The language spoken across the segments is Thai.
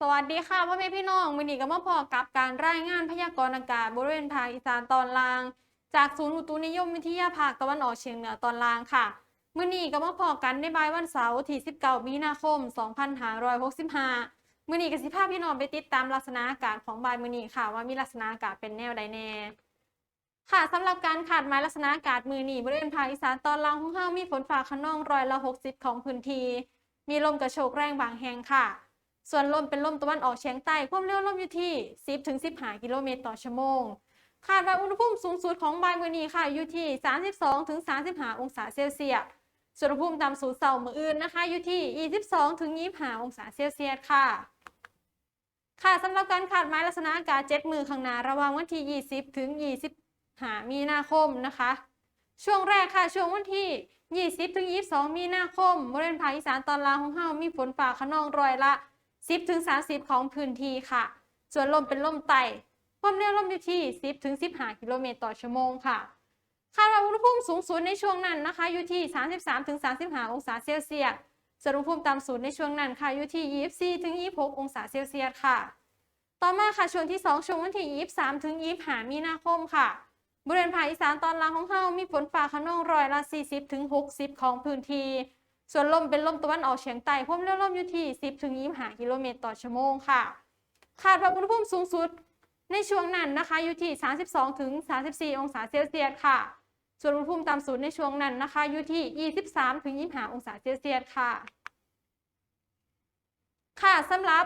สวัสดีค่ะพ่อแม่พี่น้องมือนี้ก็มาพอกับการรายงานพยากรณ์อากาศบริเวณภาคอีสานตอนล่าง จากศูนย์อุตุนิยมวิทยาภาคตะวันออกเฉียงเหนือตอนล่างค่ะมือนี้ก็มาพอกันในบ่ายวันเสาร์ที่ 19 มีนาคม 2565มือนี้ก็สิพาพพี่น้องไปติดตามลักษณะอากาศของบ่ายมือนี้ค่ะ ว่ามีลักษณะอากาศเป็นแนวใดแน่ค่ะสำหรับการขาดหมายลักษณะอากาศมือนี้บริเวณภาคอีสานตอนล่างของเฮามีฝนฟ้าขนองร้อยละ 60 ของพื้นที่มีลมกระโชกแรงบางแห่งค่ะ ส่วนลมเป็นลมตะวันออกเฉียงใต้ ความเร็วลมอยู่ที่ 10ถึง15 กิโลเมตรต่อชั่วโมง คาดว่าอุณหภูมิสูงสุดของบ่ายมื้อนี้ค่ะ อยู่ที่ 32ถึง35 องศาเซลเซียส ส่วนอุณหภูมิต่ำสุดเสาร์มื้ออื่นนะคะ อยู่ที่ 22ถึง25 องศาเซลเซียสค่ะ ค่ะสำหรับการขาดหมายลักษณะอากาศ7มือข้างหน้าระหว่างวันที่ 20ถึง25 มีนาคมนะคะ ช่วงแรกค่ะช่วงวันที่20ถึง22 มีนาคมบริเวณภาคอีสานตอนล่างของเฮามีฝนฟ้าขนองรอยละ 10ถึง30 ของพื้นที่ค่ะ ส่วนลมเป็นลมไต่ความเร็วลมอยู่ที่ 10ถึง15 กิโลเมตรต่อชั่วโมงค่ะคาดว่าอุณหภูมิสูงสุดในช่วงนั้นนะคะ อยู่ที่ 33ถึง35 องศาเซลเซียสส่วนอุณหภูมิต่ำสุดในช่วงนั้นค่ะ อยู่ที่ 24ถึง26 องศาเซลเซียสค่ะ ต่อมาค่ะช่วงที่ 2 ช่วงวันที่ 23ถึง25มีนาคมค่ะบริเวณภาคอีสานตอนล่างของเฮามีฝนฟ้าขนองร้อยละ40ถึง60 ของพื้นที่ ส่วนลมเป็นลมตะวันออกเฉียงใต้ความเร็วลมอยู่ที่ 10ถึง25กิโลเมตรต่อชั่วโมงค่ะ คาดว่าอุณหภูมิสูงสุดในช่วงนั้นนะคะอยู่ที่ 32ถึง34 องศาเซลเซียสค่ะ ส่วนอุณหภูมิต่ำสุดในช่วงนั้นนะคะอยู่ที่ 23ถึง25 องศาเซลเซียสค่ะ ค่ะสำหรับ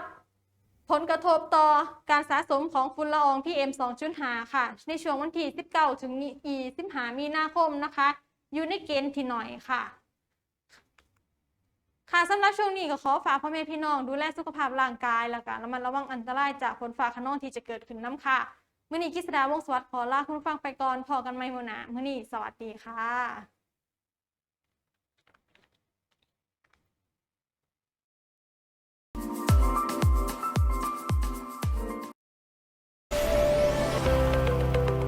ผลกระทบต่อการสะสมของฝุ่นละออง PM 2.5 ค่ะ ในช่วงวันที่ 19 ถึง 25 มีนาคมนะคะ อยู่ในเกณฑ์ที่หน่อยค่ะ ค่ะสำหรับช่วงนี้ก็ขอฝากพ่อแม่พี่น้องดูแลสุขภาพร่างกาย แล้วก็ระมัดระวังอันตรายจากฝนฟ้าขนองที่จะเกิดขึ้นน้ำค่ะมื่อนี้กิษดาวงศ์สวัสดิ์ขอลาคุณผู้ฟังไปก่อนพอกันไม่โมนามื่อนี้สวัสดีค่ะ